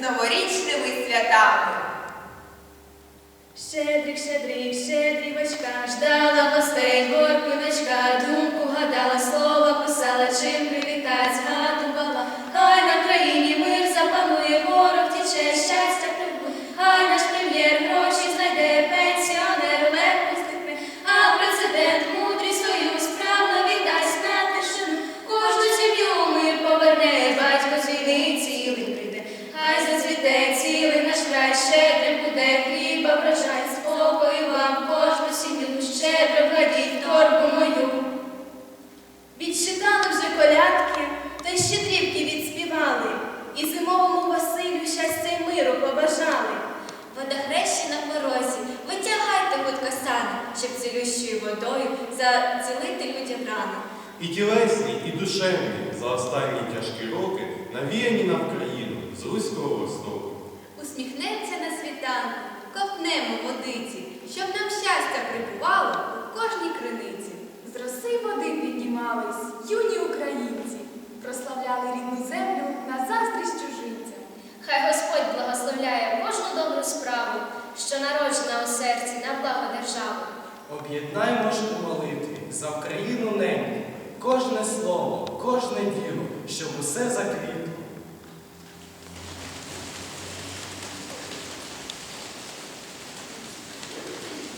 новорічними святами. Щедрик, щедрик, щедрівочка, ждала гостей горківочка, думку гадала, слова писала, чим привітать, згадувала. Хай на країні мир запанує, ворог тіче, щастя прибуде. Василю щастя й миру побажали. Водохрещі на порозі, витягайте хутко сани, щоб цілющою водою зацілити людям рани. І тілесні, і душевні за останні тяжкі роки навіяні нам країну з руського востоку. Об'єднаймо ж у молитві за Україну небі, кожне слово, кожне діло, щоб усе заквітло,